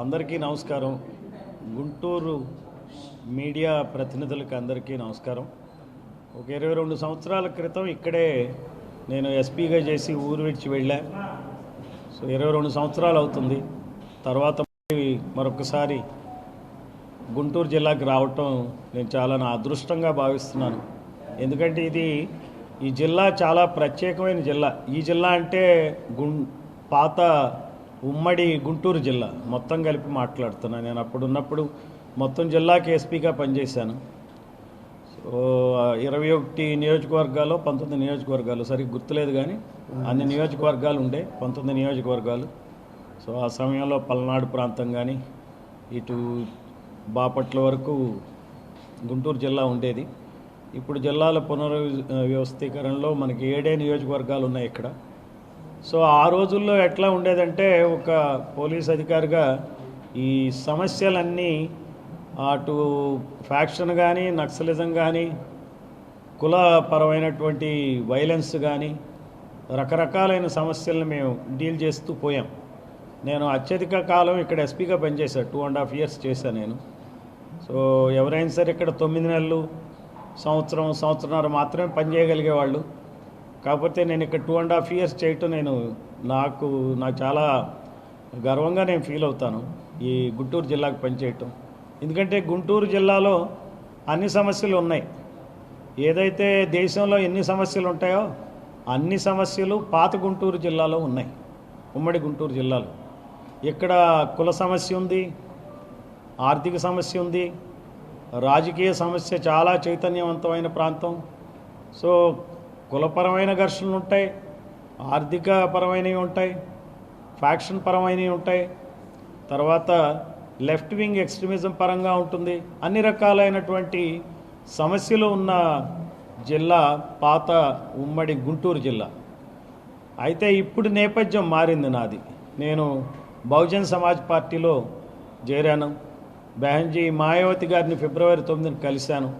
అందరికీ నమస్కారం. గుంటూరు మీడియా ప్రతినిధులకు అందరికీ నమస్కారం. ఒక ఇరవై రెండు సంవత్సరాల క్రితం ఇక్కడే నేను ఎస్పీగా చేసి ఊరు విడిచి వెళ్ళా. సో ఇరవై రెండు సంవత్సరాలు అవుతుంది. తర్వాత మరొకసారి గుంటూరు జిల్లాకి రావటం నేను చాలా నా అదృష్టంగా భావిస్తున్నాను. ఎందుకంటే ఇది ఈ జిల్లా చాలా ప్రత్యేకమైన జిల్లా. ఈ జిల్లా అంటే గుం పాత ఉమ్మడి గుంటూరు జిల్లా. మొత్తం కలిపి మాట్లాడుతున్నాను నేను అప్పుడు ఉన్నప్పుడు మొత్తం జిల్లాకి ఎస్పీగా పనిచేశాను. సో ఇరవై ఒకటి నియోజకవర్గాలు పంతొమ్మిది నియోజకవర్గాలు. సరిగ్గా గుర్తులేదు కానీ అన్ని నియోజకవర్గాలు ఉండే పంతొమ్మిది నియోజకవర్గాలు. సో ఆ సమయంలో పల్నాడు ప్రాంతం కానీ ఇటు బాపట్ల వరకు గుంటూరు జిల్లా ఉండేది. ఇప్పుడు జిల్లాల పునర్వ్యవస్థీకరణలో మనకి ఏడే నియోజకవర్గాలు ఉన్నాయి ఇక్కడ. సో ఆ రోజుల్లో ఎట్లా ఉండేదంటే ఒక పోలీస్ అధికారిగా ఈ సమస్యలన్నీ అటు ఫ్యాక్షన్ కానీ నక్సలిజం కానీ కులపరమైనటువంటి వైలెన్స్ కానీ రకరకాలైన సమస్యలను మేము డీల్ చేస్తూ పోయాం. నేను అత్యధిక కాలం ఇక్కడ ఎస్పీగా పనిచేశాను టూ అండ్ హాఫ్ ఇయర్స్ చేశాను నేను. సో ఎవరైనా సరే ఇక్కడ తొమ్మిది నెలలు సంవత్సరం సంవత్సరంన్నర మాత్రమే పనిచేయగలిగేవాళ్ళు. కాకపోతే నేను ఇక్కడ టూ అండ్ హాఫ్ ఇయర్స్ చేయటం నేను నాకు నాకు చాలా గర్వంగా నేను ఫీల్ అవుతాను ఈ గుంటూరు జిల్లాకు పనిచేయటం. ఎందుకంటే గుంటూరు జిల్లాలో అన్ని సమస్యలు ఉన్నాయి. ఏదైతే దేశంలో ఎన్ని సమస్యలు ఉంటాయో అన్ని సమస్యలు పాత గుంటూరు జిల్లాలో ఉన్నాయి. ఉమ్మడి గుంటూరు జిల్లాలో. ఇక్కడ కుల సమస్య ఉంది ఆర్థిక సమస్య ఉంది రాజకీయ సమస్య చాలా చైతన్యవంతమైన ప్రాంతం. సో కులపరమైన ఘర్షణలు ఉంటాయి ఆర్థిక పరమైనవి ఉంటాయి ఫ్యాక్షన్ పరమైనవి ఉంటాయి. తర్వాత లెఫ్ట్ వింగ్ ఎక్స్ట్రీమిజం పరంగా ఉంటుంది. అన్ని రకాలైనటువంటి సమస్యలు ఉన్న జిల్లా పాత ఉమ్మడి గుంటూరు జిల్లా. అయితే ఇప్పుడు నేపథ్యం మారింది నాది. నేను బహుజన్ సమాజ్ పార్టీలో చేరాను. బెహంజీ మాయావతి గారిని ఫిబ్రవరి తొమ్మిదిని కలిశాను.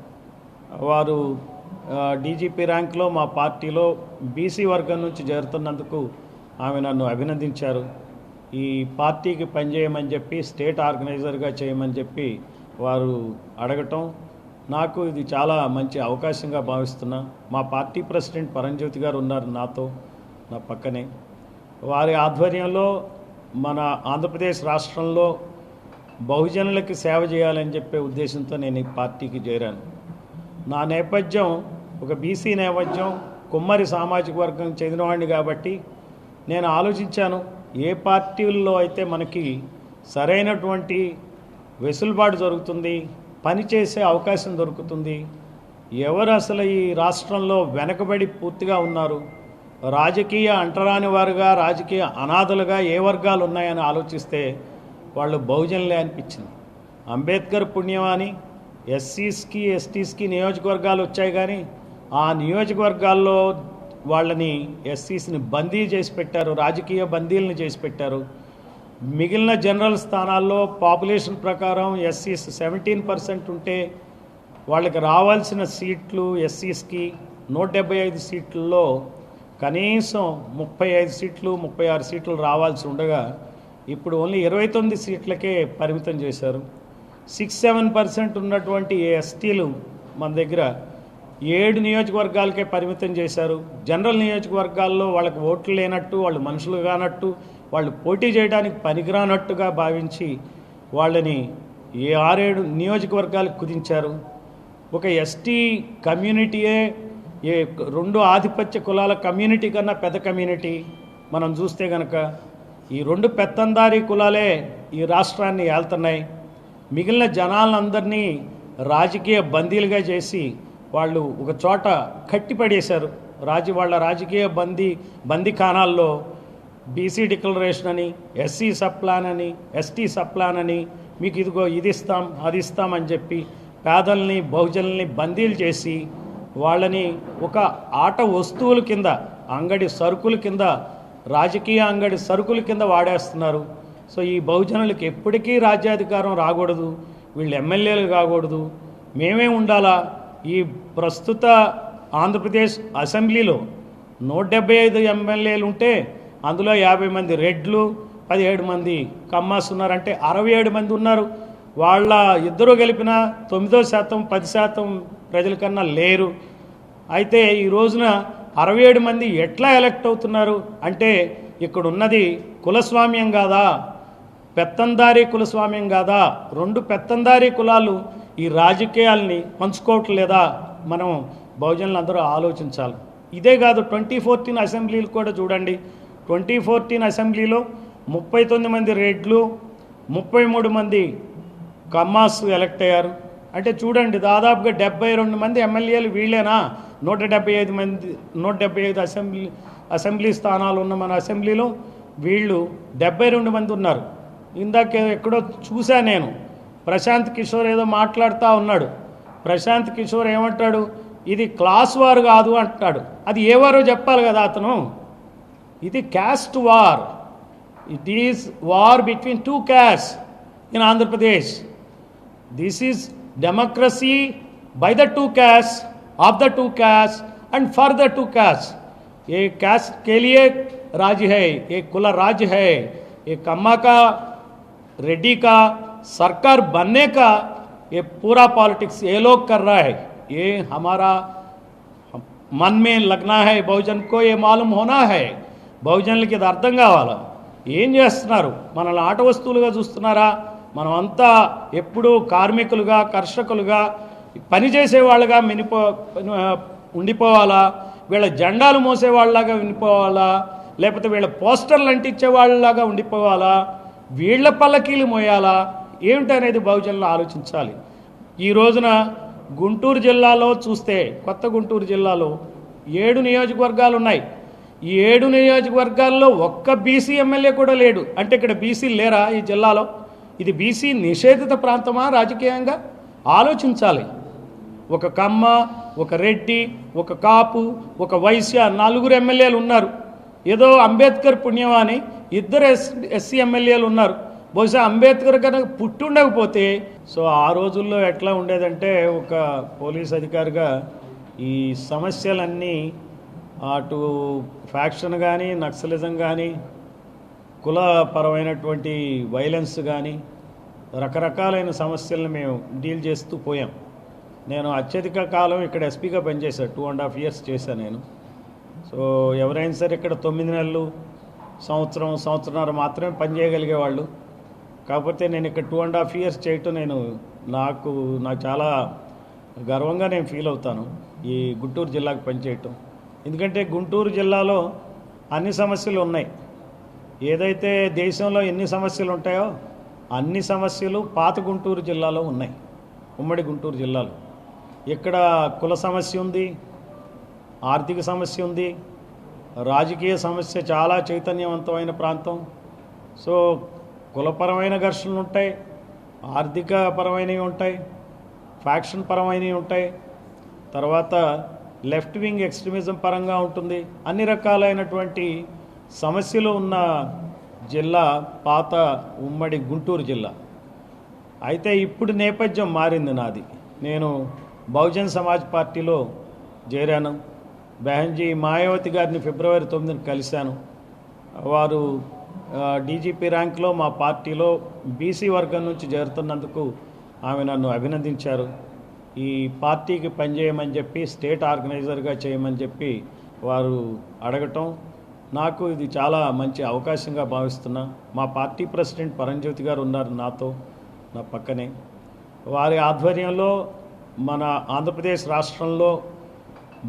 వారు డీజీపీ ర్యాంక్లో మా పార్టీలో బీసీ వర్గం నుంచి చేరుతున్నందుకు ఆమె నన్ను అభినందించారు. ఈ పార్టీకి పనిచేయమని చెప్పి స్టేట్ ఆర్గనైజర్గా చేయమని చెప్పి వారు అడగటం నాకు ఇది చాలా మంచి అవకాశంగా భావిస్తున్నా. మా పార్టీ ప్రెసిడెంట్ పరంజ్యోతి గారు ఉన్నారు నాతో నా పక్కనే. వారి ఆధ్వర్యంలో మన ఆంధ్రప్రదేశ్ రాష్ట్రంలో బహుజనులకి సేవ చేయాలని చెప్పే ఉద్దేశంతో నేను ఈ పార్టీకి చేరాను. నా నేపథ్యం ఒక బీసీ నేపథ్యం కుమ్మరి సామాజిక వర్గం చెందినవాడిని కాబట్టి నేను ఆలోచించాను ఏ పార్టీల్లో అయితే మనకి సరైనటువంటి వెసులుబాటు జరుగుతుంది పని చేసే అవకాశం దొరుకుతుంది ఎవరు అసలు ఈ రాష్ట్రంలో వెనకబడి పూర్తిగా ఉన్నారు రాజకీయ అంటరాని వారుగా రాజకీయ అనాథలుగా ఏ వర్గాలు ఉన్నాయని ఆలోచిస్తే వాళ్ళు బహుజనులే అనిపించింది. అంబేద్కర్ పుణ్యమాని ఎస్సీస్కి ఎస్టీస్కి నియోజకవర్గాలు వచ్చాయి కానీ ఆ నియోజకవర్గాల్లో వాళ్ళని ఎస్సీస్ని బందీ చేసి పెట్టారు రాజకీయ బందీలను చేసి పెట్టారు. మిగిలిన జనరల్ స్థానాల్లో పాపులేషన్ ప్రకారం ఎస్సీస్ సెవెంటీన్ పర్సెంట్ ఉంటే వాళ్ళకి రావాల్సిన సీట్లు ఎస్సీస్కి నూట డెబ్బై ఐదు సీట్లలో కనీసం ముప్పై ఐదు సీట్లు ముప్పై ఆరు సీట్లు రావాల్సి ఉండగా ఇప్పుడు ఓన్లీ ఇరవై తొమ్మిది సీట్లకే పరిమితం చేశారు. సిక్స్ సెవెన్ పర్సెంట్ ఉన్నటువంటి ఎస్టీలు మన దగ్గర ఏడు నియోజకవర్గాలకే పరిమితం చేశారు. జనరల్ నియోజకవర్గాల్లో వాళ్ళకి ఓట్లు లేనట్టు వాళ్ళు మనుషులు కానట్టు వాళ్ళు పోటీ చేయడానికి పనికిరానట్టుగా భావించి వాళ్ళని ఏ ఆరేడు నియోజకవర్గాలకు కుదించారు. ఒక ఎస్టీ కమ్యూనిటీయే ఏ రెండు ఆధిపత్య కులాల కమ్యూనిటీ కన్నా పెద్ద కమ్యూనిటీ మనం చూస్తే కనుక ఈ రెండు పెత్తందారీ కులాలే ఈ రాష్ట్రాన్ని ఏళ్తున్నాయి. మిగిలిన జనాలందరినీ రాజకీయ బందీలుగా చేసి వాళ్ళు ఒక చోట కట్టిపడేశారు రాజు వాళ్ళ రాజకీయ బందీ బందీఖానాల్లో బీసీ డిక్లరేషన్ అని ఎస్సీ సప్లాన్ అని ఎస్టీ సప్లాన్ అని మీకు ఇదిగో ఇది ఇస్తాం అది ఇస్తామని చెప్పి పేదల్ని బహుజనుల్ని బందీలు చేసి వాళ్ళని ఒక ఆట వస్తువుల కింద అంగడి సరుకుల కింద రాజకీయ అంగడి సరుకుల కింద వాడేస్తున్నారు. సో ఈ బహుజనులకు ఎప్పటికీ రాజ్యాధికారం రాకూడదు. వీళ్ళు ఎమ్మెల్యేలు కాకూడదు. మేమే ఉండాలా? ఈ ప్రస్తుత ఆంధ్రప్రదేశ్ అసెంబ్లీలో నూట డెబ్బై ఐదు ఎమ్మెల్యేలు ఉంటే అందులో యాభై మంది రెడ్లు పదిహేడు మంది కమ్మాస్ ఉన్నారంటే అరవై ఏడు మంది ఉన్నారు. వాళ్ళ ఇద్దరు కలిపిన తొమ్మిదో శాతం పది శాతం ప్రజల కన్నా లేరు. అయితే ఈ రోజున అరవై ఏడు మంది ఎట్లా ఎలక్ట్ అవుతున్నారు అంటే ఇక్కడ ఉన్నది కులస్వామ్యం కాదా? పెత్తందారీ కులస్వామ్యం కాదా? రెండు పెత్తందారీ కులాలు ఈ రాజకీయాల్ని పంచుకోవట్లేదా మనం బహుజనులు అందరూ ఆలోచించాలి. ఇదే కాదు ట్వంటీ ఫోర్టీన్ అసెంబ్లీలు కూడా చూడండి. ట్వంటీ ఫోర్టీన్ అసెంబ్లీలో ముప్పై తొమ్మిది మంది రెడ్లు ముప్పై మూడు మంది కమ్మాస్ ఎలక్ట్ అయ్యారు. అంటే చూడండి దాదాపుగా డెబ్బై రెండు మంది ఎమ్మెల్యేలు వీళ్ళేనా? నూట డెబ్బై ఐదు మంది నూట డెబ్బై ఐదు అసెంబ్లీ అసెంబ్లీ స్థానాలు ఉన్న మన అసెంబ్లీలో వీళ్ళు డెబ్బై రెండు మంది ఉన్నారు. ఇందాక ఎక్కడో చూసా నేను. ప్రశాంత్ కిషోర్ ఏదో మాట్లాడుతూ ఉన్నాడు ప్రశాంత్ కిషోర్ ఏమంటాడు ఇది క్లాస్ వార్ కాదు అంటాడు అది ఏ వారో చెప్పాలి కదా అతను ఇది caste war it is war between two caste in Andhra Pradesh this is democracy by the two caste of the two caste and for the two caste ये caste के लिए राज्य है ये कुला राज्य है ये कम्मा का रेड्डी का सरकार बनने का ये पूरा पॉलिटिक्स ये लोग कर रहा है ये हमारा मन में लगना है बहुजन को ये मालूम होना है బహుజనులకి ఇది అర్థం కావాలా ఏం చేస్తున్నారు మనల్ని ఆట వస్తువులుగా చూస్తున్నారా మనం అంతా ఎప్పుడూ కార్మికులుగా కర్షకులుగా పనిచేసే వాళ్ళగా మినిపో ఉండిపోవాలా వీళ్ళ జెండాలు మోసే వాళ్ళలాగా ఉండిపోవాలా లేకపోతే వీళ్ళ పోస్టర్లు అంటించే వాళ్ళలాగా ఉండిపోవాలా వీళ్ళ పల్లకీలు మోయాలా ఏమిటనేది బహుజనులు ఆలోచించాలి. ఈ రోజున గుంటూరు జిల్లాలో చూస్తే కొత్త గుంటూరు జిల్లాలో ఏడు నియోజకవర్గాలు ఉన్నాయి. ఈ ఏడు నియోజకవర్గాల్లో ఒక్క బీసీ ఎమ్మెల్యే కూడా లేడు. అంటే ఇక్కడ బీసీ లేరా ఈ జిల్లాలో? ఇది బీసీ నిషేధిత ప్రాంతమా రాజకీయంగా? ఆలోచించాలి. ఒక కమ్మ ఒక రెడ్డి ఒక కాపు ఒక వైశ్య నలుగురు ఎమ్మెల్యేలు ఉన్నారు. ఏదో అంబేద్కర్ పుణ్యమాని ఇద్దరు ఎస్ ఎస్సీ ఎమ్మెల్యేలు ఉన్నారు. బహుశా అంబేద్కర్ కనుక పుట్టుండకపోతే సో ఆ రోజుల్లో ఎట్లా ఉండేదంటే ఒక పోలీస్ అధికారిగా ఈ సమస్యలన్నీ అటు ఫ్యాక్షన్ కానీ నక్సలిజం కానీ కులపరమైనటువంటి వైలెన్స్ కానీ రకరకాలైన సమస్యలను మేము డీల్ చేస్తూ పోయాం. నేను అత్యధిక కాలం ఇక్కడ ఎస్పీగా పనిచేశాను టూ అండ్ హాఫ్ ఇయర్స్ చేశాను నేను. సో ఎవరైనా సరే ఇక్కడ తొమ్మిది నెలలు సంవత్సరం సంవత్సరంన్నర మాత్రమే పనిచేయగలిగేవాళ్ళు. కాకపోతే నేను ఇక్కడ టూ అండ్ హాఫ్ ఇయర్స్ చేయటం నేను నాకు నాకు చాలా గర్వంగా నేను ఫీల్ అవుతాను ఈ గుంటూరు జిల్లాకు పనిచేయటం. ఎందుకంటే గుంటూరు జిల్లాలో అన్ని సమస్యలు ఉన్నాయి. ఏదైతే దేశంలో ఎన్ని సమస్యలు ఉంటాయో అన్ని సమస్యలు పాత గుంటూరు జిల్లాలో ఉన్నాయి. ఉమ్మడి గుంటూరు జిల్లాలో. ఇక్కడ కుల సమస్య ఉంది ఆర్థిక సమస్య ఉంది రాజకీయ సమస్య చాలా చైతన్యవంతమైన ప్రాంతం. సో కులపరమైన ఘర్షణలు ఉంటాయి ఆర్థిక పరమైనవి ఉంటాయి ఫ్యాక్షన్ పరమైనవి ఉంటాయి. తర్వాత లెఫ్ట్ వింగ్ ఎక్స్ట్రీమిజం పరంగా ఉంటుంది. అన్ని రకాలైనటువంటి సమస్యలు ఉన్న జిల్లా పాత ఉమ్మడి గుంటూరు జిల్లా. అయితే ఇప్పుడు నేపథ్యం మారింది నాది. నేను బహుజన్ సమాజ్ పార్టీలో చేరాను. బెహంజీ మాయావతి గారిని ఫిబ్రవరి తొమ్మిదిని కలిశాను. వారు డీజీపీ ర్యాంక్లో మా పార్టీలో బీసీ వర్గం నుంచి చేరుతున్నందుకు ఆమె నన్ను అభినందించారు. ఈ పార్టీకి పనిచేయమని చెప్పి స్టేట్ ఆర్గనైజర్గా చేయమని చెప్పి వారు అడగటం నాకు ఇది చాలా మంచి అవకాశంగా భావిస్తున్నా. మా పార్టీ ప్రెసిడెంట్ పరంజ్యోతి గారు ఉన్నారు నాతో నా పక్కనే. వారి ఆధ్వర్యంలో మన ఆంధ్రప్రదేశ్ రాష్ట్రంలో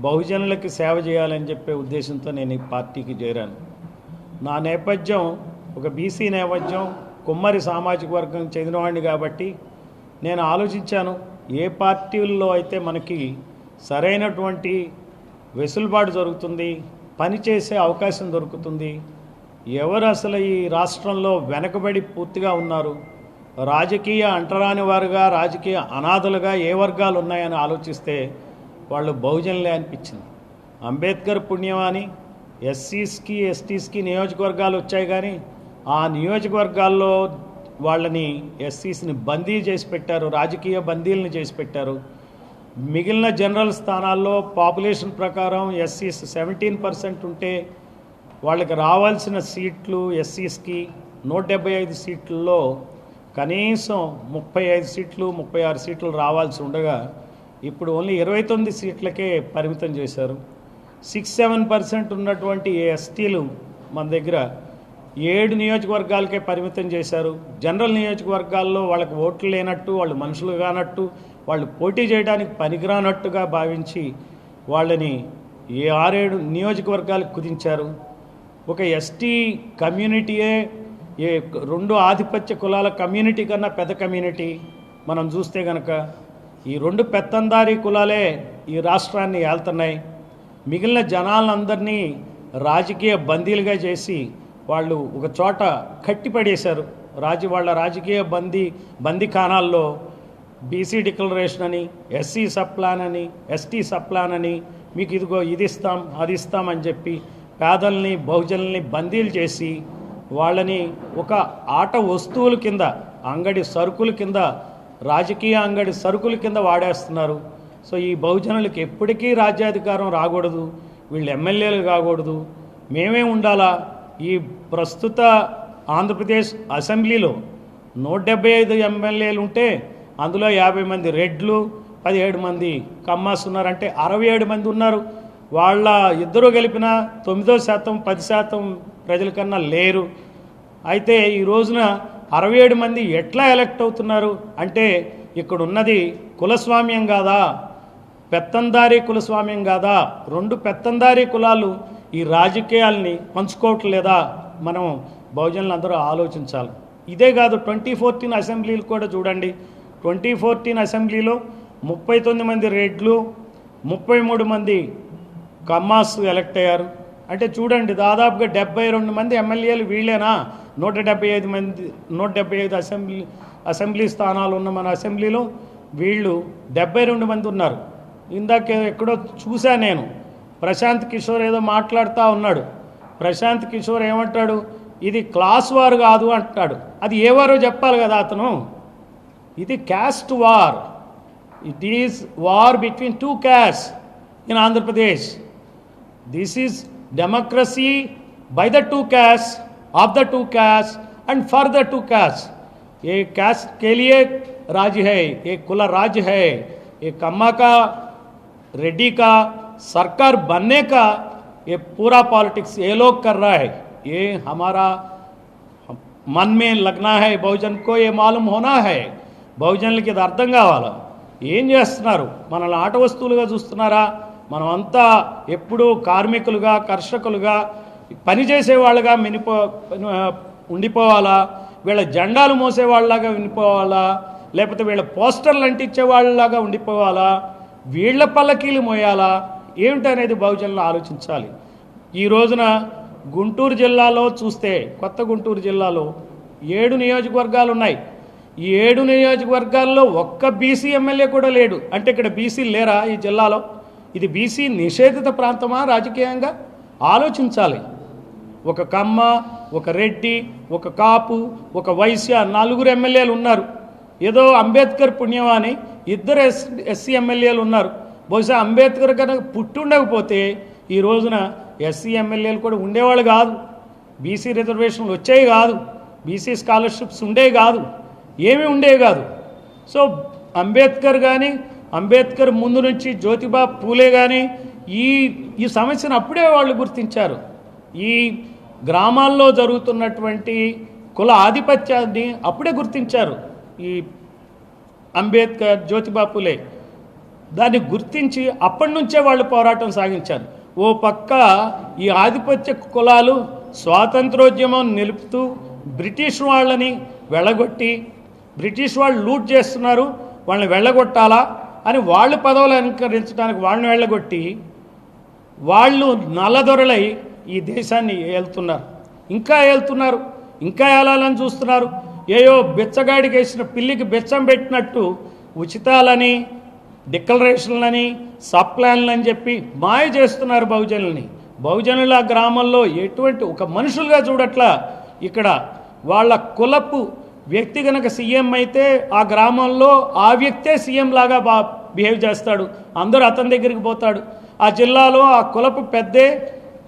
బహుజనులకి సేవ చేయాలని చెప్పే ఉద్దేశంతో నేను ఈ పార్టీకి చేరాను. నా నేపథ్యం ఒక బీసీ నేపథ్యం కుమ్మరి సామాజిక వర్గం చెందినవాడిని కాబట్టి నేను ఆలోచించాను ఏ పార్టీల్లో అయితే మనకి సరైనటువంటి వెసులుబాటు జరుగుతుంది పనిచేసే అవకాశం దొరుకుతుంది ఎవరు అసలు ఈ రాష్ట్రంలో వెనకబడి పూర్తిగా ఉన్నారు రాజకీయ అంటరాని వారుగా రాజకీయ అనాథలుగా ఏ వర్గాలు ఉన్నాయని ఆలోచిస్తే వాళ్ళు బహుజనులే అనిపించింది. అంబేద్కర్ పుణ్యమాని ఎస్సీస్కి ఎస్టీస్కి నియోజకవర్గాలు వచ్చాయి కానీ ఆ నియోజకవర్గాల్లో వాళ్ళని ఎస్సీస్ని బందీ చేసి పెట్టారు రాజకీయ బందీలను చేసి పెట్టారు. మిగిలిన జనరల్ స్థానాల్లో పాపులేషన్ ప్రకారం ఎస్సీస్ సెవెంటీన్ పర్సెంట్ ఉంటే వాళ్ళకి రావాల్సిన సీట్లు ఎస్సీస్కి నూట డెబ్బై ఐదు సీట్లలో కనీసం ముప్పై ఐదు సీట్లు ముప్పై ఆరు సీట్లు రావాల్సి ఉండగా ఇప్పుడు ఓన్లీ ఇరవై తొమ్మిది సీట్లకే పరిమితం చేశారు. సిక్స్ సెవెన్ పర్సెంట్ ఉన్నటువంటి ఎస్టీలు మన దగ్గర ఏడు నియోజకవర్గాలకే పరిమితం చేశారు. జనరల్ నియోజకవర్గాల్లో వాళ్ళకి ఓట్లు లేనట్టు వాళ్ళు మనుషులు కానట్టు వాళ్ళు పోటీ చేయడానికి పనికిరానట్టుగా భావించి వాళ్ళని ఏ ఆరేడు నియోజకవర్గాలకు కుదించారు. ఒక ఎస్టీ కమ్యూనిటీయే ఏ రెండు ఆధిపత్య కులాల కమ్యూనిటీ కన్నా పెద్ద కమ్యూనిటీ మనం చూస్తే కనుక ఈ రెండు పెత్తందారీ కులాలే ఈ రాష్ట్రాన్ని ఏళ్తున్నాయి. మిగిలిన జనాలందరినీ రాజకీయ బందీలుగా చేసి వాళ్ళు ఒక చోట కట్టిపడేశారు రాజు వాళ్ళ రాజకీయ బందీ బందీఖానాల్లో బీసీ డిక్లరేషన్ అని ఎస్సీ సప్లాన్ అని ఎస్టీ సప్లాన్ అని మీకు ఇదిగో ఇది ఇస్తాం అది ఇస్తామని చెప్పి పేదల్ని బహుజనుల్ని బందీలు చేసి వాళ్ళని ఒక ఆట వస్తువుల కింద అంగడి సరుకుల కింద రాజకీయ అంగడి సరుకుల కింద వాడేస్తున్నారు. సో ఈ బహుజనులకు ఎప్పటికీ రాజ్యాధికారం రాకూడదు వీళ్ళు ఎమ్మెల్యేలు కాకూడదు. మేమే ఉండాలా? ఈ ప్రస్తుత ఆంధ్రప్రదేశ్ అసెంబ్లీలో నూట డెబ్బై ఐదు ఎమ్మెల్యేలు ఉంటే అందులో యాభై మంది రెడ్లు పదిహేడు మంది కమ్మాస్ ఉన్నారంటే అరవై ఏడు మంది ఉన్నారు. వాళ్ళ ఇద్దరు కలిపిన తొమ్మిదో శాతం పది శాతం ప్రజల కన్నా లేరు. అయితే ఈ రోజున అరవై ఏడు మంది ఎట్లా ఎలక్ట్ అవుతున్నారు? అంటే ఇక్కడ ఉన్నది కులస్వామ్యం కాదా? పెత్తందారీ కులస్వామ్యం కాదా? రెండు పెత్తందారీ కులాలు ఈ రాజకీయాల్ని పంచుకోవట్లేదా? మనం బహుజనులు అందరూ ఆలోచించాలి. ఇదే కాదు ట్వంటీ ఫోర్టీన్ అసెంబ్లీలు కూడా చూడండి. ట్వంటీ ఫోర్టీన్ అసెంబ్లీలో ముప్పై తొమ్మిది మంది రెడ్లు ముప్పై మూడు మంది కమ్మాస్ ఎలక్ట్ అయ్యారు. అంటే చూడండి దాదాపుగా డెబ్బై రెండు మంది ఎమ్మెల్యేలు వీళ్ళేనా? నూట డెబ్బై ఐదు మంది నూట డెబ్బై ఐదు అసెంబ్లీ అసెంబ్లీ స్థానాలు ఉన్న మన అసెంబ్లీలో వీళ్ళు డెబ్బై రెండు మంది ఉన్నారు. ఇందాక ఎక్కడో చూసా నేను ప్రశాంత్ కిషోర్ ఏదో మాట్లాడుతూ ఉన్నాడు ప్రశాంత్ కిషోర్ ఏమంటాడు ఇది క్లాస్ వారు కాదు అంటాడు అది ఏ వారో చెప్పాలి కదా అతను ఇది caste war it is war between two caste in Andhra Pradesh this is democracy by the two castes of the two castes and for the two castes ये caste के लिए राज है ये कुल राज है ये कम्मा का रेड्डी का सरकार बनने का ये पूरा पॉलिटिक्स ये लोग कर रहा है ये हमारा मन में लगना है బహుజన్ కో ఏ మాలూమ్ హోనా హై బహుజనులకి ఇది అర్థం కావాలా ఏం చేస్తున్నారు మనల్ని ఆట వస్తువులుగా చూస్తున్నారా మనం అంతా ఎప్పుడూ కార్మికులుగా కర్షకులుగా పనిచేసే వాళ్ళగా మినిపో ఉండిపోవాలా వీళ్ళ జెండాలు మోసే వాళ్ళలాగా ఉండిపోవాలా లేకపోతే వీళ్ళ పోస్టర్లు అంటించే వాళ్ళలాగా ఉండిపోవాలా వీళ్ళ పల్లకీలు మోయాలా? ఏమిటనేది బహుజనులు ఆలోచించాలి. ఈ రోజున గుంటూరు జిల్లాలో చూస్తే కొత్త గుంటూరు జిల్లాలో ఏడు నియోజకవర్గాలు ఉన్నాయి. ఈ ఏడు నియోజకవర్గాల్లో ఒక్క బీసీ ఎమ్మెల్యే కూడా లేడు. అంటే ఇక్కడ బీసీ లేరా ఈ జిల్లాలో? ఇది బీసీ నిషేధిత ప్రాంతమా రాజకీయంగా? ఆలోచించాలి. ఒక కమ్మ ఒక రెడ్డి ఒక కాపు ఒక వైశ్య నలుగురు ఎమ్మెల్యేలు ఉన్నారు. ఏదో అంబేద్కర్ పుణ్యమాని ఇద్దరు ఎస్ ఎస్సీ ఎమ్మెల్యేలు ఉన్నారు. బహుశా అంబేద్కర్ కనుక పుట్టి ఉండకపోతే ఈ రోజున ఎస్సీ ఎమ్మెల్యేలు కూడా ఉండేవాళ్ళు కాదు. బీసీ రిజర్వేషన్లు వచ్చేవి కాదు. బీసీ స్కాలర్షిప్స్ ఉండేవి కాదు. ఏమీ ఉండేవి కాదు. సో అంబేద్కర్ కానీ అంబేద్కర్ ముందు నుంచి జ్యోతిబా పూలే కానీ ఈ ఈ సమస్యను అప్పుడే వాళ్ళు గుర్తించారు. ఈ గ్రామాల్లో జరుగుతున్నటువంటి కుల ఆధిపత్యాన్ని అప్పుడే గుర్తించారు. ఈ అంబేద్కర్ జ్యోతిబాపులే దాన్ని గుర్తించి అప్పటి నుంచే వాళ్ళు పోరాటం సాగించారు. ఓ పక్క ఈ ఆధిపత్య కులాలు స్వాతంత్రోద్యమం నిలుపుతూ బ్రిటిష్ వాళ్ళని వెళ్ళగొట్టి బ్రిటిష్ వాళ్ళు లూట్ చేస్తున్నారు వాళ్ళని వెళ్ళగొట్టాలా అని వాళ్ళు పదవులు అలంకరించడానికి వాళ్ళని వెళ్ళగొట్టి వాళ్ళు నల్లదొరలై ఈ దేశాన్ని ఏలుతున్నారు. ఇంకా ఏలుతున్నారు ఇంకా ఏలాలని చూస్తున్నారు. ఏయో బిచ్చగాడికి వేసిన పిల్లికి బిచ్చం పెట్టినట్టు ఉచితాలని డిక్లరేషన్లని సప్లాన్లని చెప్పి మాయ చేస్తున్నారు బహుజనుల్ని. బహుజనుల గ్రామంలో ఎటువంటి ఒక మనుషులుగా చూడట్లా ఇక్కడ వాళ్ళ కులపు వ్యక్తి కనుక సీఎం అయితే ఆ గ్రామంలో ఆ వ్యక్తే సీఎం లాగా బా బిహేవ్ చేస్తాడు. అందరూ అతని దగ్గరికి పోతాడు. ఆ జిల్లాలో ఆ కులపు పెద్దే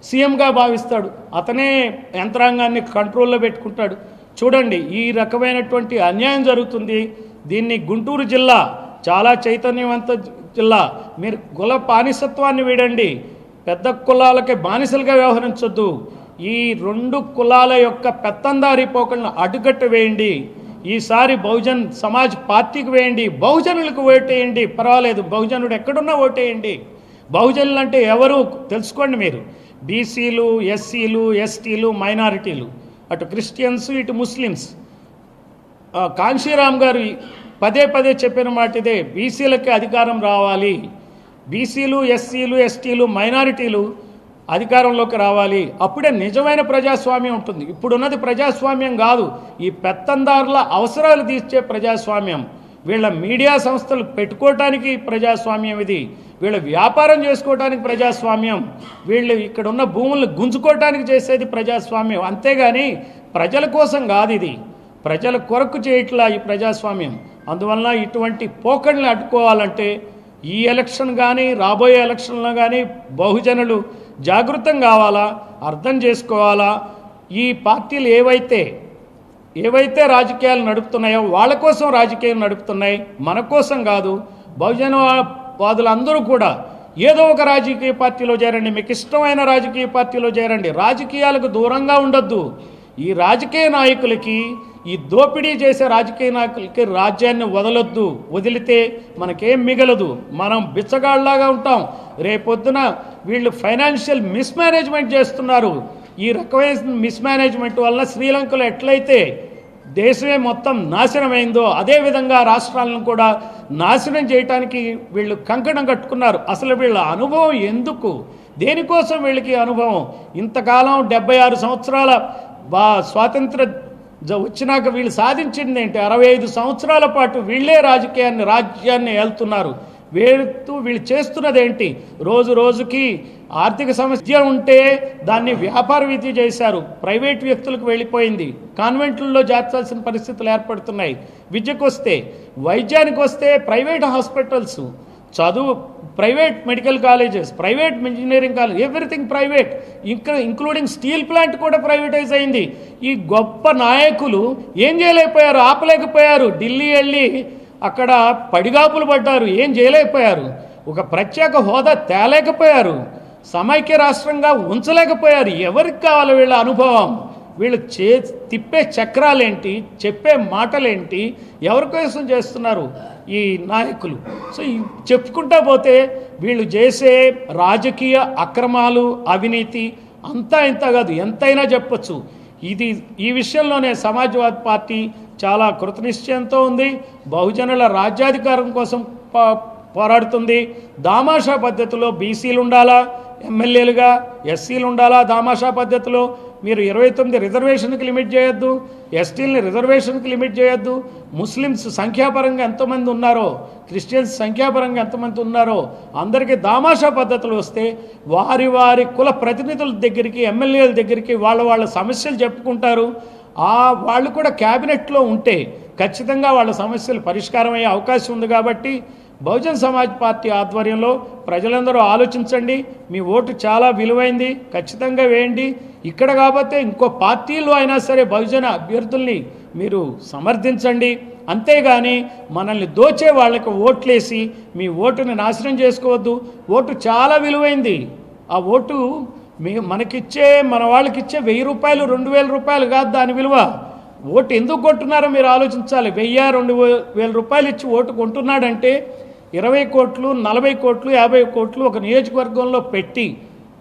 సీఎంగా భావిస్తాడు. అతనే యంత్రాంగాన్ని కంట్రోల్లో పెట్టుకుంటాడు. చూడండి ఈ రకమైనటువంటి అన్యాయం జరుగుతుంది. దీన్ని గుంటూరు జిల్లా చాలా చైతన్యవంత జిల్లా మీరు కుల బానిసత్వాన్ని వీడండి. పెద్ద కులాలకి బానిసలుగా వ్యవహరించొద్దు. ఈ రెండు కులాల యొక్క పెత్తందారి పోకలను అడ్డుకట్ట వేయండి. ఈసారి బహుజన్ సమాజ్ పార్టీకి వేయండి. బహుజనులకు ఓటేయండి పర్వాలేదు బహుజనుడు ఎక్కడున్నా ఓటేయండి బహుజనులు అంటే ఎవరు తెలుసుకోండి మీరు? బీసీలు ఎస్సీలు ఎస్టీలు మైనారిటీలు. అటు క్రిస్టియన్స్ ఇటు ముస్లిమ్స్. కాంశీరామ్ గారు పదే పదే చెప్పిన మాట ఇదే బీసీలకి అధికారం రావాలి. బీసీలు ఎస్సీలు ఎస్టీలు మైనారిటీలు అధికారంలోకి రావాలి. అప్పుడే నిజమైన ప్రజాస్వామ్యం ఉంటుంది. ఇప్పుడున్నది ప్రజాస్వామ్యం కాదు. ఈ పెత్తందారుల అవసరాలు తీర్చే ప్రజాస్వామ్యం. వీళ్ళ మీడియా సంస్థలు పెట్టుకోవటానికి ప్రజాస్వామ్యం ఇది. వీళ్ళు వ్యాపారం చేసుకోవటానికి ప్రజాస్వామ్యం. వీళ్ళు ఇక్కడ ఉన్న భూములను గుంజుకోవటానికి చేసేది ప్రజాస్వామ్యం. అంతేగాని ప్రజల కోసం కాదు ఇది. ప్రజల కొరకు చేయట్లా ఈ ప్రజాస్వామ్యం. అందువలన ఇటువంటి పోకడ్లు అడ్డుకోవాలంటే ఈ ఎలక్షన్ కానీ రాబోయే ఎలక్షన్లో కానీ బహుజనులు జాగృతం కావాలా? అర్థం చేసుకోవాలా? ఈ పార్టీలు ఏవైతే ఏవైతే రాజకీయాలు నడుపుతున్నాయో వాళ్ళ కోసం రాజకీయం నడుపుతున్నాయి మన కోసం కాదు. బహుజన వాదులందరూ కూడా ఏదో ఒక రాజకీయ పార్టీలో చేరండి మీకు ఇష్టమైన రాజకీయ పార్టీలో చేరండి. రాజకీయాలకు దూరంగా ఉండొద్దు. ఈ రాజకీయ నాయకులకి ఈ దోపిడీ చేసే రాజకీయ నాయకులకి రాజ్యాన్ని వదలొద్దు. వదిలితే మనకేం మిగలదు. మనం బిచ్చగాళ్ళలాగా ఉంటాం. రేపొద్దున వీళ్ళు ఫైనాన్షియల్ మిస్మేనేజ్మెంట్ చేస్తున్నారు. ఈ రకమైన మిస్మేనేజ్మెంట్ వల్ల శ్రీలంకలో ఎట్లయితే దేశమే మొత్తం నాశనమైందో అదేవిధంగా రాష్ట్రాలను కూడా నాశనం చేయటానికి వీళ్ళు కంకణం కట్టుకున్నారు. అసలు వీళ్ళ అనుభవం ఎందుకు? దేనికోసం వీళ్ళకి అనుభవం? ఇంతకాలం డెబ్బై ఆరు సంవత్సరాల బా స్వాతంత్ర జ- వచ్చినాక వీళ్ళు సాధించింది ఏంటి? అరవై ఐదు సంవత్సరాల పాటు వీళ్ళే రాజకీయాన్ని రాజ్యాన్ని ఏళ్తున్నారు వేరుతూ వీళ్ళు చేస్తున్నది ఏంటి రోజు రోజుకి ఆర్థిక సమస్య ఉంటే దాన్ని వ్యాపార విద్య చేశారు. ప్రైవేట్ వ్యక్తులకు వెళ్ళిపోయింది. కాన్వెంట్లలో చేర్చాల్సిన పరిస్థితులు ఏర్పడుతున్నాయి. విద్యకు వస్తే వైద్యానికి వస్తే ప్రైవేట్ హాస్పిటల్స్ చదువు private medical colleges private engineering college everything private. ఇంకా ఇంక్లూడింగ్ స్టీల్ ప్లాంట్ కూడా ప్రైవేటైజ్ అయింది. ఈ గొప్ప నాయకులు ఏం చేయలేకపోయారు? ఆపలేకపోయారు. ఢిల్లీ వెళ్ళి అక్కడ పడిగాపులు పడ్డారు. ఏం చేయలేకపోయారు. ఒక ప్రత్యేక హోదా తేలేకపోయారు. సమైక్య రాష్ట్రంగా ఉంచలేకపోయారు. ఎవరికి కావాలి వీళ్ళ అనుభవం? వీళ్ళు చే తిప్పే చక్రాలేంటి? చెప్పే మాటలేంటి? ఎవరి కోసం చేస్తున్నారు ఈ నాయకులు? సో చెప్పుకుంటా పోతే వీళ్ళు చేసే రాజకీయ అక్రమాలు అవినీతి అంతా ఇంత కాదు. ఎంతైనా చెప్పొచ్చు. ఇది ఈ విషయంలోనే సమాజ్వాద్ పార్టీ చాలా కృతనిశ్చయంతో ఉంది. బహుజనుల రాజ్యాధికారం కోసం పోరాడుతుంది. దామాషా పద్ధతిలో బీసీలు ఉండాలా? ఎమ్మెల్యేలుగా ఎస్సీలు ఉండాలా దామాషా పద్ధతిలో? మీరు ఇరవై తొమ్మిది రిజర్వేషన్కి లిమిట్ చేయొద్దు. ఎస్టీలని రిజర్వేషన్కి లిమిట్ చేయొద్దు. ముస్లిమ్స్ సంఖ్యాపరంగా ఎంతమంది ఉన్నారో క్రిస్టియన్స్ సంఖ్యాపరంగా ఎంతమంది ఉన్నారో అందరికీ దామాషా పద్ధతులు వస్తే వారి వారి కుల ప్రతినిధుల దగ్గరికి ఎమ్మెల్యేల దగ్గరికి వాళ్ళ వాళ్ళ సమస్యలు చెప్పుకుంటారు. ఆ వాళ్ళు కూడా క్యాబినెట్లో ఉంటే ఖచ్చితంగా వాళ్ళ సమస్యలు పరిష్కారం అయ్యే అవకాశం ఉంది కాబట్టి బహుజన్ సమాజ్ పార్టీ ఆధ్వర్యంలో ప్రజలందరూ ఆలోచించండి. మీ ఓటు చాలా విలువైంది. ఖచ్చితంగా వేయండి. ఇక్కడ కాకపోతే ఇంకో పార్టీలో అయినా సరే బహుజన అభ్యర్థుల్ని మీరు సమర్థించండి. అంతేగాని మనల్ని దోచే వాళ్ళకి ఓట్లేసి మీ ఓటుని నాశనం చేసుకోవద్దు. ఓటు చాలా విలువైంది. ఆ ఓటు మీ మనకిచ్చే మన వాళ్ళకిచ్చే వెయ్యి రూపాయలు రెండు వేల రూపాయలు కాదు దాని విలువ. ఓటు ఎందుకు కొంటున్నారో మీరు ఆలోచించాలి. వెయ్యి రెండు వేల రూపాయలు ఇచ్చి ఓటు కొంటున్నాడంటే ఇరవై కోట్లు నలభై కోట్లు యాభై కోట్లు ఒక నియోజకవర్గంలో పెట్టి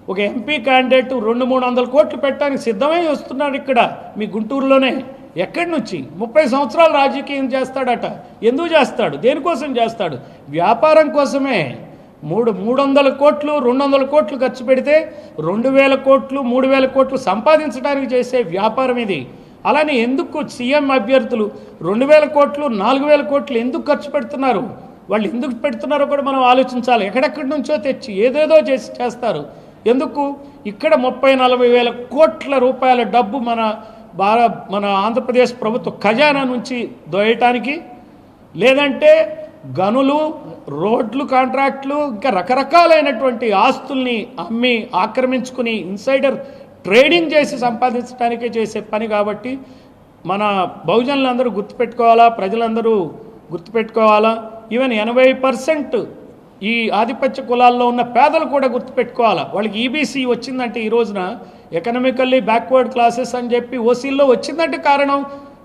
ఒక ఎంపీ క్యాండిడేట్ రెండు మూడు వందల కోట్లు పెట్టడానికి సిద్ధమై వస్తున్నాడు ఇక్కడ మీ గుంటూరులోనే. ఎక్కడి నుంచి? ముప్పై సంవత్సరాలు రాజకీయం చేస్తాడట. ఎందుకు చేస్తాడు? దేనికోసం చేస్తాడు? వ్యాపారం కోసమే. మూడు మూడు వందల కోట్లు రెండు వందల కోట్లు ఖర్చు పెడితే రెండు వేల కోట్లు మూడు వేల కోట్లు సంపాదించడానికి చేసే వ్యాపారం ఇది. అలానే ఎందుకు సీఎం అభ్యర్థులు రెండు వేల కోట్లు నాలుగు వేల కోట్లు ఎందుకు ఖర్చు పెడుతున్నారు? వాళ్ళు ఎందుకు పెడుతున్నారో కూడా మనం ఆలోచించాలి. ఎక్కడెక్కడి నుంచో తెచ్చి ఏదేదో చేసి చేస్తారు. ఎందుకు? ఇక్కడ ముప్పై నలభై వేల కోట్ల రూపాయల డబ్బు మన భార మన ఆంధ్రప్రదేశ్ ప్రభుత్వ ఖజానా నుంచి దోయటానికి లేదంటే గనులు రోడ్లు కాంట్రాక్ట్లు ఇంకా రకరకాలైనటువంటి ఆస్తుల్ని అమ్మి ఆక్రమించుకుని ఇన్సైడర్ ట్రేడింగ్ చేసి సంపాదించడానికే చేసే పని కాబట్టి మన బహుజనులందరూ గుర్తుపెట్టుకోవాలా ప్రజలందరూ గుర్తుపెట్టుకోవాలా? ఈవెన్ ఎనభై పర్సెంట్ ఈ ఆధిపత్య కులాల్లో ఉన్న పేదలు కూడా గుర్తుపెట్టుకోవాలా? వాళ్ళకి ఈబీసీ వచ్చిందంటే ఈ రోజున ఎకనామికల్లీ బ్యాక్వర్డ్ క్లాసెస్ అని చెప్పి ఓసీల్లో వచ్చిందంటే కారణం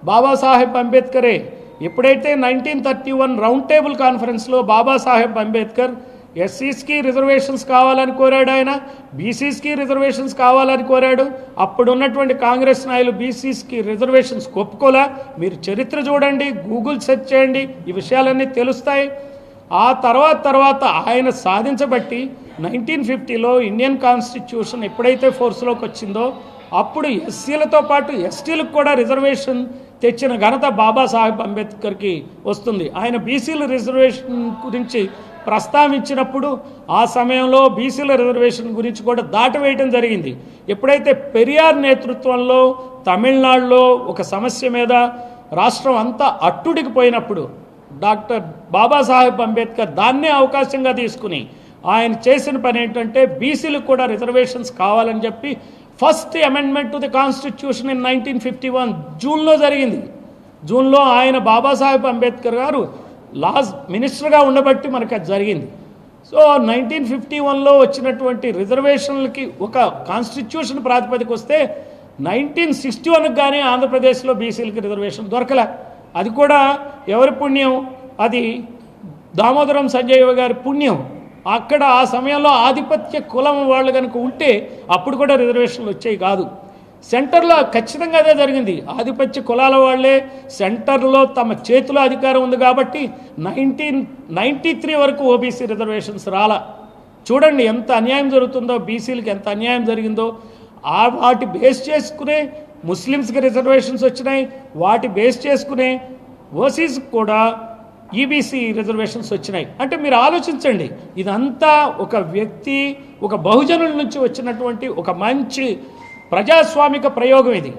బాబాసాహెబ్ అంబేద్కరే. ఎప్పుడైతే nineteen thirty one round table కాన్ఫరెన్స్లో బాబాసాహెబ్ అంబేద్కర్ ఎస్సీస్కి రిజర్వేషన్స్ కావాలని కోరాడు ఆయన బీసీస్కి రిజర్వేషన్స్ కావాలని కోరాడు అప్పుడు ఉన్నటువంటి కాంగ్రెస్ నాయకులు బీసీస్కి రిజర్వేషన్స్ ఒప్పుకోలే మీరు చరిత్ర చూడండి గూగుల్ సెర్చ్ చేయండి ఈ విషయాలన్నీ తెలుస్తాయి. ఆ తర్వాత తర్వాత ఆయన సాధించబట్టి నైన్టీన్ ఫిఫ్టీలో ఇండియన్ కాన్స్టిట్యూషన్ ఎప్పుడైతే ఫోర్స్లోకి వచ్చిందో అప్పుడు ఎస్సీలతో పాటు ఎస్టీలకు కూడా రిజర్వేషన్ తెచ్చిన ఘనత బాబాసాహెబ్ అంబేద్కర్కి వస్తుంది. ఆయన బీసీల రిజర్వేషన్ గురించి ప్రస్తావించినప్పుడు ఆ సమయంలో బీసీల రిజర్వేషన్ గురించి కూడా దాటవేయటం జరిగింది. ఎప్పుడైతే పెరియార్ నేతృత్వంలో తమిళనాడులో ఒక సమస్య మీద రాష్ట్రం అంతా అట్టుడికి పోయినప్పుడు డాక్టర్ బాబాసాహెబ్ అంబేద్కర్ దాన్నే అవకాశంగా తీసుకుని ఆయన చేసిన పని ఏంటంటే బీసీలకు కూడా రిజర్వేషన్స్ కావాలని చెప్పి first amendment to the constitution in nineteen fifty one జూన్లో జరిగింది. జూన్లో ఆయన బాబాసాహెబ్ అంబేద్కర్ గారు లాస్ మినిస్టర్గా ఉండబట్టి మనకు అది జరిగింది. సో నైన్టీన్ ఫిఫ్టీ వన్లో వచ్చినటువంటి రిజర్వేషన్లకి ఒక కాన్స్టిట్యూషన్ ప్రాతిపదిక వస్తే నైన్టీన్ సిక్స్టీ వన్కి కానీ ఆంధ్రప్రదేశ్లో బీసీలకి రిజర్వేషన్ దొరకలే. అది కూడా ఎవరి పుణ్యం? అది దామోదరం సంజయ్ గారి పుణ్యం. అక్కడ ఆ సమయంలో ఆధిపత్య కులం వాళ్ళు కనుక ఉంటే అప్పుడు కూడా రిజర్వేషన్లు వచ్చాయి కాదు. సెంటర్లో ఖచ్చితంగా అదే జరిగింది. ఆధిపత్య కులాల వాళ్ళే సెంటర్లో తమ చేతిలో అధికారం ఉంది కాబట్టి నైన్టీన్ నైంటీ త్రీ వరకు ఓబీసీ రిజర్వేషన్స్ రాలా. చూడండి ఎంత అన్యాయం జరుగుతుందో బీసీలకి ఎంత అన్యాయం జరిగిందో. ఆ వాటి బేస్ చేసుకునే ముస్లిమ్స్కి రిజర్వేషన్స్ వచ్చినాయి. వాటి బేస్ చేసుకునే ఓసీస్కి కూడా ఈబీసీ రిజర్వేషన్స్ వచ్చినాయి. అంటే మీరు ఆలోచించండి ఇదంతా ఒక వ్యక్తి ఒక బహుజనుల నుంచి వచ్చినటువంటి ఒక మంచి ప్రజాస్వామిక ప్రయోగం ఇది.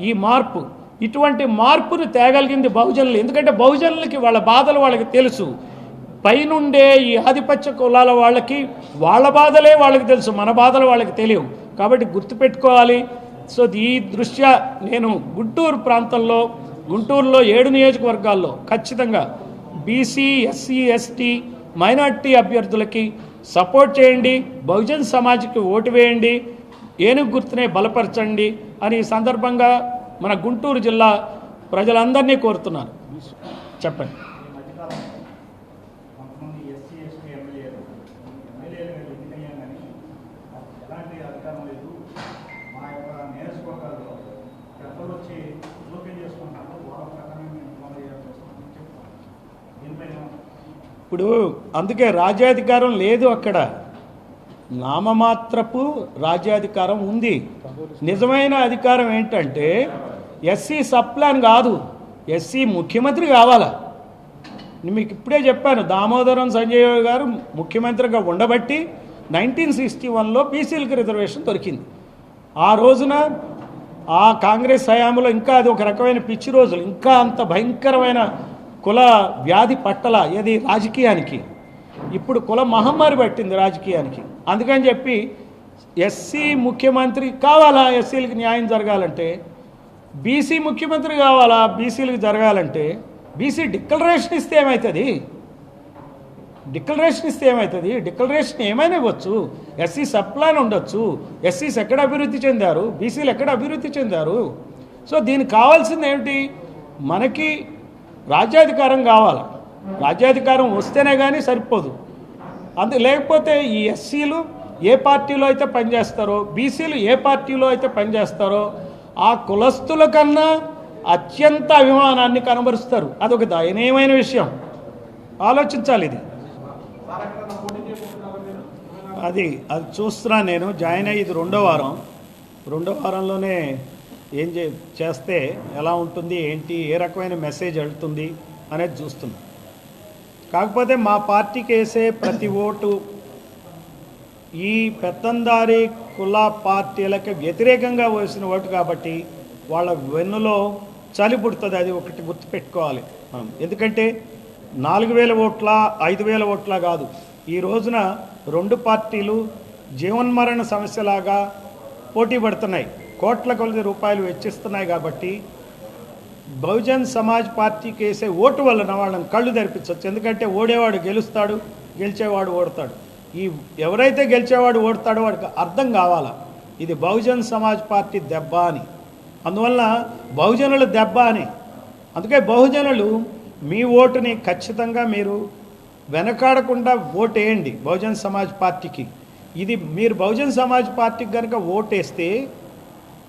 ఈ మార్పు ఇటువంటి మార్పును తేగలిగింది బహుజనులు. ఎందుకంటే బహుజనులకి వాళ్ళ బాధలు వాళ్ళకి తెలుసు. పైనుండే ఈ ఆధిపత్య కులాల వాళ్ళకి వాళ్ళ బాధలే వాళ్ళకి తెలుసు. మన బాధలు వాళ్ళకి తెలియవు. కాబట్టి గుర్తుపెట్టుకోవాలి. సో ఈ దృష్ట్యా నేను గుంటూరు ప్రాంతంలో గుంటూరులో ఏడు నియోజకవర్గాల్లో ఖచ్చితంగా బీసీ ఎస్సీ ఎస్టీ మైనార్టీ అభ్యర్థులకి సపోర్ట్ చేయండి బహుజన్ సమాజ్కి ఓటు వేయండి ఏనుగు గుర్తునే బలపరచండి అని ఈ సందర్భంగా మన గుంటూరు జిల్లా ప్రజలందరినీ కోరుతున్నాను. చెప్పండి ఈ మధ్యకాలం కొంతమంది ఎస్సీ ఎస్టీ ఎమ్మెల్యేలు ఎమ్మెల్యేలు మేము ఎన్నికయ్యాం కానీ మాకు ఎలాంటి అధికారం లేదు మా యొక్క నియోజకవర్గాల్లో పెద్దలు వచ్చి జోక్యం చేసుకుంటారు వాళ్ళ ప్రకారం మేము అమలు చేయాల్సి వస్తుందని చెప్తాం దీనిపైన ఇప్పుడు అందుకే రాజ్యాధికారం లేదు అక్కడ. నామమాత్రపు రాజ్యాధికారం ఉంది. నిజమైన అధికారం ఏంటంటే ఎస్సీ సప్లాన్ కాదు. ఎస్సీ ముఖ్యమంత్రి కావాలా? మీకు ఇప్పుడే చెప్పాను దామోదరం సంజయ్ గారు ముఖ్యమంత్రిగా ఉండబట్టి నైన్టీన్ సిక్స్టీ వన్లో బీసీలకు రిజర్వేషన్ దొరికింది. ఆ రోజున ఆ కాంగ్రెస్ హయాంలో ఇంకా అది ఒక రకమైన పిచ్చి రోజులు ఇంకా అంత భయంకరమైన కుల వ్యాధి పట్టల ఏది? రాజకీయానికి. ఇప్పుడు కుల మహమ్మారి పట్టింది రాజకీయానికి. అందుకని చెప్పి ఎస్సీ ముఖ్యమంత్రి కావాలా? ఎస్సీలకి న్యాయం జరగాలంటే? బీసీ ముఖ్యమంత్రి కావాలా? బీసీలకు జరగాలంటే? బీసీ డిక్లరేషన్ ఇస్తే ఏమవుతుంది డిక్లరేషన్ ఇస్తే ఏమవుతుంది డిక్లరేషన్ ఏమైనా ఇవ్వచ్చు. ఎస్సీ సప్లాన్ ఉండొచ్చు. ఎస్సీస్ ఎక్కడ అభివృద్ధి చెందారు? బీసీలు ఎక్కడ అభివృద్ధి చెందారు? సో దీనికి కావాల్సింది ఏమిటి? మనకి రాజ్యాధికారం కావాలి. రాజ్యాధికారం వస్తేనే కానీ సరిపోదు. అందు లేకపోతే ఈ ఎస్సీలు ఏ పార్టీలో అయితే పనిచేస్తారో బీసీలు ఏ పార్టీలో అయితే పనిచేస్తారో ఆ కులస్తుల కన్నా అత్యంత అభిమానాన్ని కనబరుస్తారు. అదొక దయనీయమైన విషయం. ఆలోచించాలి ఇది. అది అది చూస్తున్నాను నేను. జాయిన్ అయ్యి ఇది రెండో వారం. రెండో వారంలోనే ఏం చే చేస్తే ఎలా ఉంటుంది ఏంటి ఏ రకమైన మెసేజ్ వెళ్తుంది అనేది చూస్తున్నాం. కాకపోతే మా పార్టీకి వేసే ప్రతి ఓటు ఈ పెత్తందారి కుల పార్టీలకు వ్యతిరేకంగా వేసిన ఓటు కాబట్టి వాళ్ళ వెన్నులో చలి పుడుతుంది అది ఒకటి గుర్తుపెట్టుకోవాలి మనం. ఎందుకంటే నాలుగు వేల ఓట్ల ఐదు వేల ఓట్ల కాదు. ఈ రోజున రెండు పార్టీలు జీవన్మరణ సమస్యలాగా పోటీ పడుతున్నాయి. కోట్ల కొలది రూపాయలు వెచ్చిస్తున్నాయి కాబట్టి బహుజన్ సమాజ్ పార్టీకి వేసే ఓటు వలన వాళ్ళని కళ్ళు తెరిపించవచ్చు ఎందుకంటే ఓడేవాడు గెలుస్తాడు గెలిచేవాడు ఓడతాడు. ఈ ఎవరైతే గెలిచేవాడు ఓడతాడో వాడికి అర్థం కావాలా? ఇది బహుజన్ సమాజ్ పార్టీ దెబ్బ అని. అందువల్ల బహుజనుల దెబ్బ అని. అందుకే బహుజనులు మీ ఓటుని ఖచ్చితంగా మీరు వెనకాడకుండా ఓటు వేయండి బహుజన్ సమాజ్ పార్టీకి. ఇది మీరు బహుజన్ సమాజ్ పార్టీకి కనుక ఓటేస్తే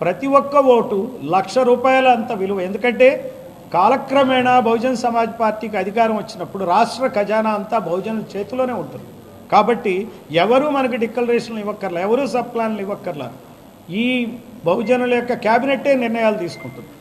ప్రతి ఒక్క ఓటు లక్ష రూపాయల అంత విలువ. ఎందుకంటే కాలక్రమేణా బహుజన్ సమాజ్ పార్టీకి అధికారం వచ్చినప్పుడు రాష్ట్ర ఖజానా అంతా బహుజనుల చేతిలోనే ఉంటుంది. కాబట్టి ఎవరు మనకి డిక్లరేషన్లు ఇవ్వక్కర్లా ఎవరు సబ్ ప్లాన్లు ఇవ్వక్కర్లా ఈ బహుజనుల యొక్క క్యాబినెట్టే నిర్ణయాలు తీసుకుంటుంది.